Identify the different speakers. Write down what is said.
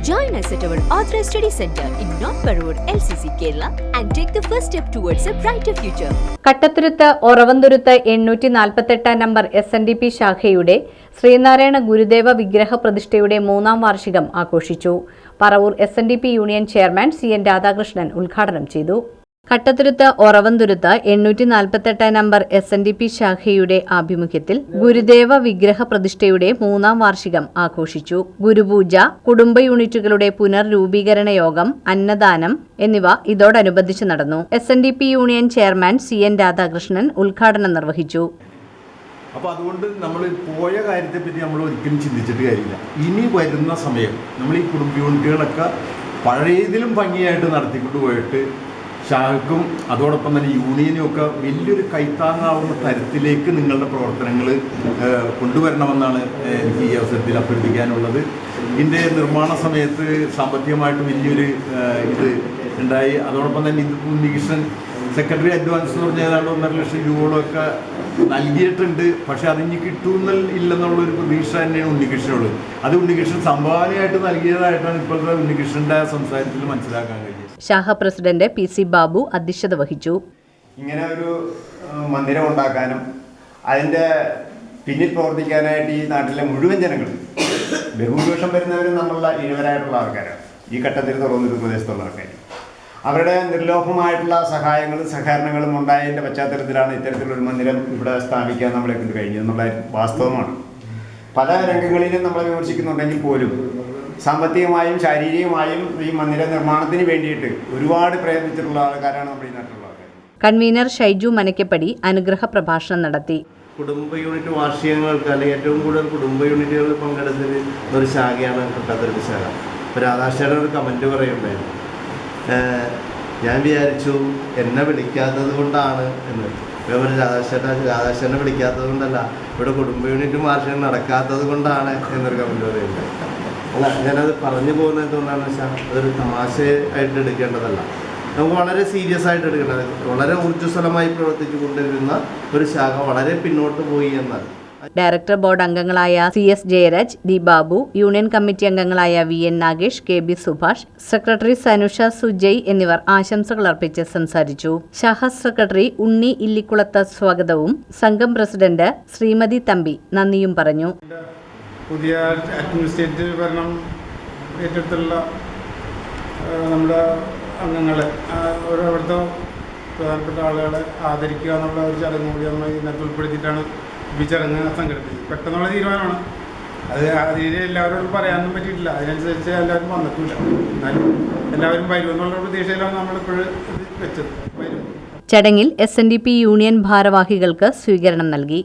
Speaker 1: Join us at our Authorized Study Center in North Parur, LCC, Kerala, and take the first step towards a brighter future.
Speaker 2: Kattathuruthu Oravanthuruthu എണ്ണൂറ്റി നാൽപ്പത്തെട്ട് number S N D P ശാഖയുടെ ശ്രീനാരായണ ഗുരുദേവ വിഗ്രഹ പ്രതിഷ്ഠയുടെ മൂന്നാം വാർഷികം ആഘോഷിച്ചു Paravur S N D P union chairman C N Radhakrishnan ഉദ്ഘാടനം ചെയ്തു കട്ടത്തുരുത്ത് ഒറവന്തുരുത്ത് എണ്ണൂറ്റി നാൽപ്പത്തെട്ടാം number S N D P ശാഖയുടെ ആഭിമുഖ്യത്തിൽ ഗുരുദേവ വിഗ്രഹ പ്രതിഷ്ഠയുടെ മൂന്നാം വാർഷികം ആഘോഷിച്ചു. ഗുരുപൂജ കുടുംബ യൂണിറ്റുകളുടെ പുനർരൂപീകരണ യോഗം അന്നദാനം എന്നിവ ഇതോടനുബന്ധിച്ച് നടന്നു. S N D P union chairman C N Radhakrishnan ഉദ്ഘാടനം നിർവഹിച്ചു.
Speaker 3: അപ്പോൾ അതുകൊണ്ട് നമ്മൾ പോയ കാര്യത്തെപ്പറ്റി നമ്മൾ ഒരിക്കലും ചിന്തിച്ചിട്ട് കാര്യമില്ല. ഇനി വരുന്ന സമയം നമ്മൾ ഈ കുടുംബ യൂണിറ്റുകളൊക്കെ പഴയതിലും ഭംഗിയായിട്ട് നടത്തിക്കൊണ്ട് പോയിട്ട് ഷാഹക്കും അതോടൊപ്പം തന്നെ യൂണിയനും ഒക്കെ വലിയൊരു കൈത്താങ്ങാവുന്ന തരത്തിലേക്ക് നിങ്ങളുടെ പ്രവർത്തനങ്ങൾ കൊണ്ടുവരണമെന്നാണ് എനിക്ക് ഈ അവസരത്തിൽ അഭ്യർത്ഥിക്കാനുള്ളത്. ഇതിന്റെ നിർമ്മാണ സമയത്ത് സാമ്പത്തികമായിട്ട് വലിയൊരു ഇത് ഉണ്ടായി. അതോടൊപ്പം തന്നെ ഇത് ഉണ്ണികൃഷ്ണൻ സെക്രട്ടറി അഡ്വാൻസ് എന്ന് പറഞ്ഞ ഏതാണ്ട് ഒന്നര ലക്ഷം രൂപകളൊക്കെ നൽകിയിട്ടുണ്ട്. പക്ഷെ അതിന് കിട്ടുന്ന ഇല്ലെന്നുള്ളൊരു പ്രതീക്ഷ തന്നെയാണ് ഉണ്ണികൃഷ്ണനുള്ളത്. അത് ഉണ്ണികൃഷ്ണൻ സംഭാവനയായിട്ട് നൽകിയതായിട്ടാണ് ഇപ്പോഴത്തെ ഉണ്ണികൃഷ്ണന്റെ സംസാരത്തിൽ മനസ്സിലാക്കാൻ കഴിയുന്നത്.
Speaker 2: ശാഖ പ്രസിഡന്റ് പി സി ബാബു അധ്യക്ഷത വഹിച്ചു.
Speaker 4: ഇങ്ങനെ ഒരു മന്ദിരം ഉണ്ടാക്കാനും അതിന്റെ പിന്നിൽ പ്രവർത്തിക്കാനായിട്ട് ഈ നാട്ടിലെ മുഴുവൻ ജനങ്ങൾ ബഹുഭൂരിപക്ഷം വരുന്നവരും നമ്മളുടെ ഇഴവരായിട്ടുള്ള ആൾക്കാരാണ്. ഈ ഘട്ടത്തിൽ തുറന്നൊരു പ്രദേശത്തുള്ള ആൾക്കാർ അവരുടെ നിർലോഭമായിട്ടുള്ള സഹായങ്ങളും സഹകരണങ്ങളും ഉണ്ടായതിന്റെ പശ്ചാത്തലത്തിലാണ് ഇത്തരത്തിലൊരു മന്ദിരം ഇവിടെ സ്ഥാപിക്കാൻ നമ്മളെ കൊണ്ട് കഴിഞ്ഞത്. എന്നുള്ള വാസ്തവമാണ്. പല രംഗങ്ങളിലും നമ്മളെ വിമർശിക്കുന്നുണ്ടെങ്കിൽ പോലും സാമ്പത്തികമായും ശാരീരികമായും ഈ മന്ദിര നിർമ്മാണത്തിന് വേണ്ടിയിട്ട് ഒരുപാട് പ്രയത്നിച്ചിട്ടുള്ള ആൾക്കാരാണ് നമ്മുടെ ഈ നാട്ടിലുള്ള ആൾക്കാർ.
Speaker 2: കൺവീനർ ഷൈജു മനക്കപ്പടി അനുഗ്രഹ പ്രഭാഷണം നടത്തി.
Speaker 5: കുടുംബ യൂണിറ്റ് വാർഷികങ്ങൾക്ക് അല്ലെങ്കിൽ ഏറ്റവും കൂടുതൽ കുടുംബ യൂണിറ്റുകൾ പങ്കെടുത്തത് ഒരു ശാഖയാണ് കട്ടാത്തൊരു ശാഖ ഇപ്പോൾ രാധാശേഖരൻ ഒരു കമന്റ് പറയുണ്ടായിരുന്നു ഏഹ് ഞാൻ വിചാരിച്ചു എന്നെ വിളിക്കാത്തത് കൊണ്ടാണ് എന്ന്. വേറെ പറഞ്ഞു രാധാശേഖരൻ വിളിക്കാത്തത് കൊണ്ടല്ല ഇവിടെ കുടുംബ യൂണിറ്റ് മാർഷൻ നടക്കാത്തത് കൊണ്ടാണ് എന്നൊരു കമന്റ് പറയുന്നത് അല്ല ഞാനത് പറഞ്ഞു പോകുന്നത് എന്തുകൊണ്ടാണെന്ന് വെച്ചാൽ അതൊരു തമാശയായിട്ട് എടുക്കേണ്ടതല്ല. നമുക്ക് വളരെ സീരിയസ് ആയിട്ട് എടുക്കേണ്ടത് വളരെ ഊർജസ്വലമായി പ്രവർത്തിച്ചു കൊണ്ടിരുന്ന ഒരു ശാഖ വളരെ പിന്നോട്ട് പോയി എന്നാൽ
Speaker 2: ഡയറക്ടർ ബോർഡ് അംഗങ്ങളായ C S Jayaraj D Babu union committee അംഗങ്ങളായ V N Nagesh K B Subhash secretary Sanusha Sujay എന്നിവർ ആശംസകൾ അർപ്പിച്ച് സംസാരിച്ചു. ശാഖ സെക്രട്ടറി ഉണ്ണി ഇല്ലിക്കുളത്ത് സ്വാഗതവും സംഘം പ്രസിഡന്റ് ശ്രീമതി തമ്പി നന്ദിയും പറഞ്ഞു.
Speaker 6: പുതിയ അഡ്മിനിസ്ട്രേറ്റീവ് ഭരണം ഏറ്റെടുത്തുള്ള നമ്മുടെ അംഗങ്ങളെ ഓരോ അവിടുത്തെ പ്രധാനപ്പെട്ട ആളുകളെ ആദരിക്കുക എന്നുള്ള ഒരു ചടങ്ങ് കൂടി നമ്മൾ ഇതിനകത്ത് ഉൾപ്പെടുത്തിയിട്ടാണ് ഈ ചടങ്ങ് സംഘടിപ്പിച്ചു. പെട്ടെന്നുള്ള തീരുമാനമാണ്. അത് അതിന് എല്ലാവരോടും പറയാനൊന്നും പറ്റിയിട്ടില്ല. അതിനനുസരിച്ച് എല്ലാവരും വന്നിട്ടില്ല. എന്നാലും എല്ലാവരും വരുമെന്നുള്ള പ്രതീക്ഷയിലാണ് നമ്മളിപ്പോഴും വെച്ചത്. വരും.
Speaker 2: ചടങ്ങിൽ S N D P union ഭാരവാഹികൾക്ക് സ്വീകരണം നൽകി.